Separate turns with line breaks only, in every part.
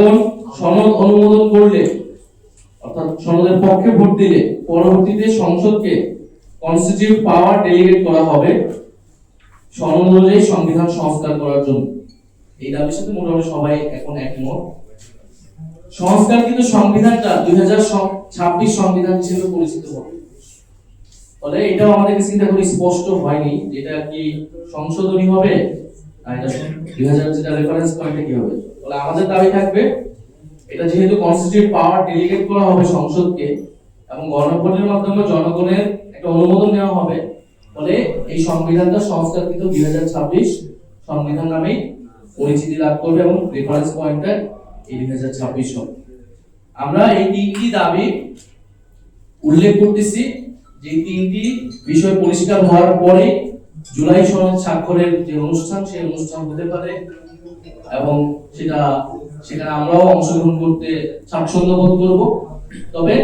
জনগণ সনদ অনুমোদন করলে, অর্থাৎ সনদের পক্ষে ভোট দিলে, পরবর্তীতে সংসদকে কনস্টিটিউট পাওয়ার ডেলিগেট করা হবে সনদ অনুযায়ী সংবিধান সংস্কার করার জন্য। এই দাবির সাথে মোটামুটি সবাই এখন একমত। সংস্কারকৃত সংবিধানটা দুই হাজার ছাব্বিশ সংবিধান হিসেবে পরিচিত হবে। ফলে এটাও আমাদের কাছে কিন্তু এখন স্পষ্ট হয়নি যেটা কি সংশোধনী হবে দুই হাজার যেটা রেফারেন্স পয়েন্টে কি হবে? ফলে আমাদের দাবি থাকবে, এটা যেহেতু কনস্টিটিউট পাওয়ার ডেলিগেট করা হবে সংসদকে এবং গণভোটের মাধ্যমে জনগণের একটা অনুমোদন নেওয়া হবে, ফলে এই সংবিধানটা সংস্কারকৃত দুই হাজার ছাব্বিশ সংবিধান নামেই পরিচিতি লাভ করবে এবং রেফারেন্স পয়েন্টটা এই দুই হাজার ছাব্বিশ হবে। আমরা এই তিনটি দাবি উল্লেখ করতেছি, যে তিনটি বিষয় পরিষ্কার হওয়ার পরে জুলাই সনদ স্বাক্ষরের যে অনুষ্ঠান, সেই অনুষ্ঠান হতে পারে এবং সেটা, সেখানে আমরাও অংশগ্রহণ করতে স্বাচ্ছন্দ্য বোধ করব। তবে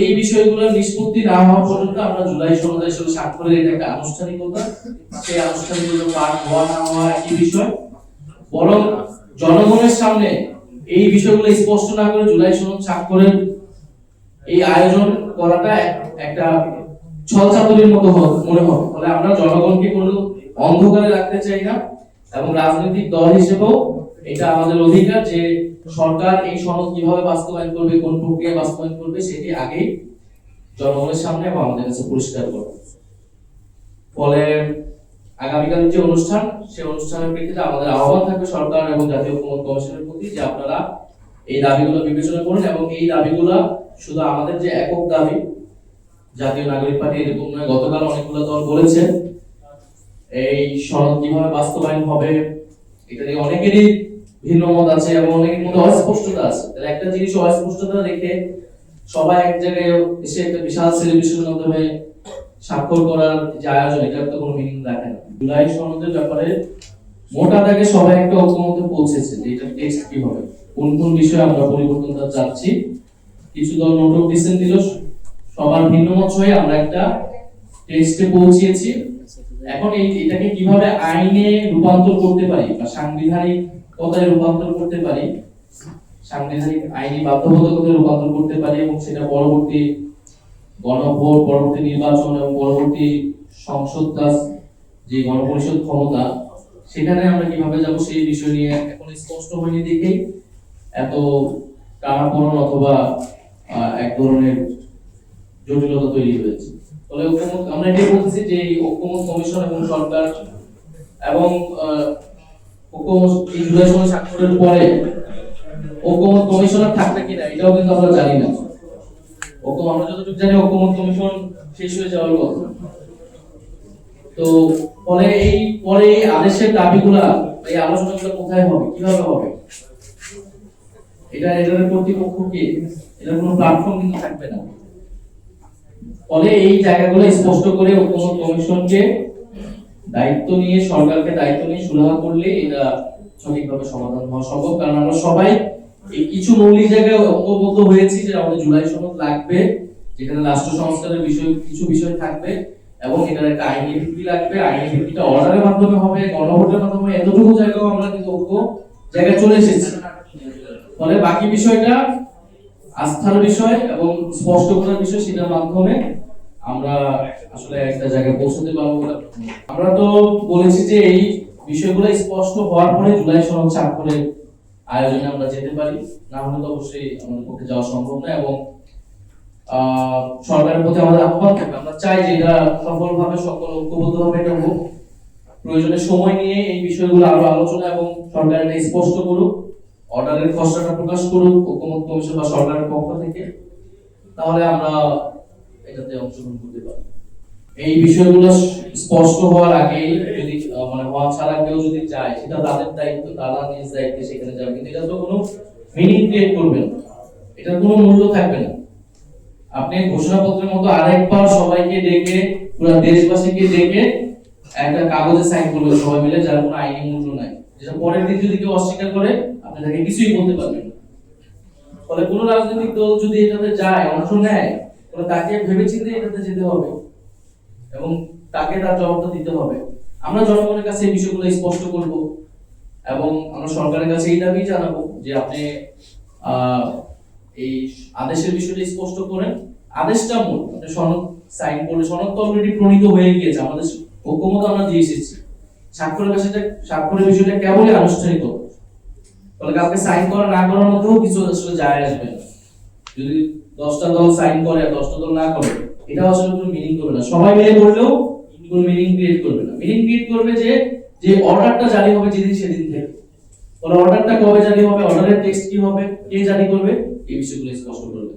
এই বিষয়গুলোর নিষ্পত্তি না হওয়া পর্যন্ত আমরা জুলাই সনদের সাথে স্বাক্ষরের এটা একটা আনুষ্ঠানিকতা। সেই আনুষ্ঠানিকতা পাঠ হওয়া না হওয়া একই বিষয়। বরং জনগণের সামনে এই বিষয়গুলো স্পষ্ট না করে জুলাই সনদ স্বাক্ষরের এই আয়োজন করাটা একটা ছলচাতুরির মতো মনে হবে। ফলে আমরা জনগণকে কোনো অন্ধকারে রাখতে চাই না এবং রাজনৈতিক দল হিসেবেও এটা আমাদের অধিকার যে সরকার এই সনদ কীভাবে বাস্তবায়ন করবে, কোন প্রক্রিয়া বাস্তবায়ন করবে সেটি আগেই জনগণের সামনে এবং আমাদের কাছে পরিষ্কার করবে। ফলে আগামীকাল যে অনুষ্ঠান, সেই অনুষ্ঠানের প্রেক্ষিতে আমাদের আহ্বান থাকবে সরকার এবং জাতীয় ঐক্যমত কমিশনের প্রতি যে আপনারা এই দাবিগুলো বিবেচনা করুন এবং এই দাবিগুলো শুধু আমাদের যে একক দাবি জাতীয় নাগরিক পার্টি এরকম নয় গতকাল অনেকগুলো দল বলেছে, এই সনদ কীভাবে বাস্তবায়ন হবে, এটা নিয়ে অনেকেরই ভিন্ন মত আছে এবং অনেকের মধ্যে অস্পষ্টতা আছে। তাহলে একটা জিনিস অস্পষ্টতা রেখে সবাই এক জায়গায় এসে একটা বিশাল সেলিব্রেশনের মাধ্যমে স্বাক্ষর করার যে আয়োজন, এটার তো কোনো মিনিং রাখে না। জুলাই সনদের ব্যাপারে মোটা দাগে সবাই একটা ঐক্যমতে পৌঁছেছে যে এটা টেক্সট কি হবে, কোন কোন বিষয়ে আমরা পরিবর্তনটা চাচ্ছি। কিছু দল নোট অফ ডিসেন্ট দিল সবার ভিন্ন মত হয়ে আমরা একটা টেক্সটে পৌঁছিয়েছি। এখন এই এটাকে কীভাবে আইনে রূপান্তর করতে পারি বা সাংবিধানিক কথায় রূপান্তর করতে পারি, সাংবিধানিক আইনি বাধ্যবাধকতায় রূপান্তর করতে পারি এবং সেটা পরবর্তী গণভোট, পরবর্তী নির্বাচন এবং পরবর্তী সংসদ কাজ, যে গণপরিষদ ক্ষমতা, সেখানে আমরা কীভাবে যাব সেই বিষয় নিয়ে এখন স্পষ্ট হয়নি দেখেই। এত টানাপোড়ন অথবা এক ধরনের জটিলতা তৈরি হয়েছে। ফলে ঐক্যমত আমরা এটাই বলতেছি যে এই ঐক্যমত কমিশন এবং সরকার এবং ঐক্যমত এই স্বাক্ষরের পরে ঐক্যমত থাকবে কিনা, এটাও কিন্তু আমরা জানি না। আমরা যতটুকু জানি ঐক্যমত কমিশন শেষ হয়ে যাওয়ার কথা। তো পরে এই পরে এই আদেশের দাবিগুলা, এই আলোচনাগুলো কোথায় হবে, কীভাবে হবে? এটা এটার কর্তৃপক্ষ কি? এটার কোনো প্ল্যাটফর্ম কিন্তু থাকবে না। ফলে এই জায়গাগুলো স্পষ্ট করে কমিশনকে দায়িত্ব নিয়ে, সরকারকে দায়িত্ব নিয়ে সুরাহা করলে এটা সঠিকভাবে সমাধান হওয়া সম্ভব। কারণ আমরা সবাই কিছু মৌলিক জায়গায় ঐক্যবদ্ধ হয়েছি যে আমাদের জুলাই সনদ লাগবে, যেখানে রাষ্ট্র সংস্কারের বিষয়, কিছু বিষয় থাকবে এবং এটার একটা আইনি ভিত্তি লাগবে। আইনি ভিত্তিটা অর্ডারের মাধ্যমে হবে, গণভোটের মাধ্যমে এতটুকু জায়গাও আমরা কিন্তু ঐক্য জায়গায় চলে এসেছি। ফলে বাকি বিষয়টা আস্থার বিষয় এবং স্পষ্ট করার বিষয় সেটার মাধ্যমে আমরা আসলে একটা জায়গায় পৌঁছতে পারব আমরা তো বলেছি যে এই বিষয়গুলো স্পষ্ট হওয়ার পরে জুলাই সনদ স্বাক্ষরের আয়োজনে আমরা যেতে পারি। না হলে তো অবশ্যই আমাদের পক্ষে যাওয়া সম্ভব না এবং সরকারের প্রতি আমাদের আহ্বান থাকবে। আমরা চাই যে এটা সফলভাবে, সকল ঐক্যবদ্ধভাবে এটা হোক। প্রয়োজনে সময় নিয়ে এই বিষয়গুলো আরও আলোচনা এবং সরকার এটা স্পষ্ট করুক। অর্ডারের খসড়াটা প্রকাশ করুক ঐক্যমত কমিশন বা সরকারের পক্ষ থেকে, তাহলে আমরা এটাতে অংশগ্রহণ করতে পারব। এই বিষয়গুলো স্পষ্ট হওয়ার আগেই যদি মানে হওয়া ছাড়া কেউ যদি চায়, সেটা তাদের দায়িত্ব, তারা নিজ দায়িত্বে সেখানে যাবে। কিন্তু এটা তো কোনো মিনিং ক্রিয়েট করবে না। এটার কোনো মূল্য থাকবে না। আপনি ঘোষণাপত্রের মতো আরেকবার সবাইকে ডেকে, পুরো দেশবাসীকে ডেকে একটা কাগজে সাইন করবে সবাই মিলে, যার কোনো আইনি মূল্য নাই। যেটা পরের দিন যদি কেউ অস্বীকার করে, আপনি তাকে কিছুই বলতে পারবেন ফলে কোনো রাজনৈতিক দল যদি এটাতে যায়, অংশ নেয় তাহলে তাকে ভেবেচিন্তে এটাতে যেতে হবে এবং তাকে তার জবাবটা দিতে হবে। আমরা জনগণের কাছে এই বিষয়গুলো স্পষ্ট করব এবং আমরা সরকারের কাছে এই দাবি জানাব যে আপনি এই আদেশের বিষয়টা স্পষ্ট করেন। আদেশটা মূল, আপনি সনদ সাইন করলে সনদ তো অলরেডি প্রণীত হয়ে গিয়েছে। আমাদের ঐক্যমত আমরা দিয়ে এসেছি। স্বাক্ষরের বিষয়টা কেবলই আনুষ্ঠানিক কাউকে সাইন করা না করার মধ্যেও কিছু আসলে যায় আসবে না। যদি দশটা দল সাইন করে, দশটা দল না করে এটা আসলে কোনো মিনিং করবে না। সবাই মিলে করলেও কোনো মিনিং ক্রিয়েট করবে না। মিনিং ক্রিয়েট করবে যে যে অর্ডারটা জারি হবে যেদিন সেদিন থেকে। অর্ডারটা কবে জারি হবে অর্ডারের টেক্সট কি হবে, কে জারি করবে, এই বিষয়গুলো স্পষ্ট করবে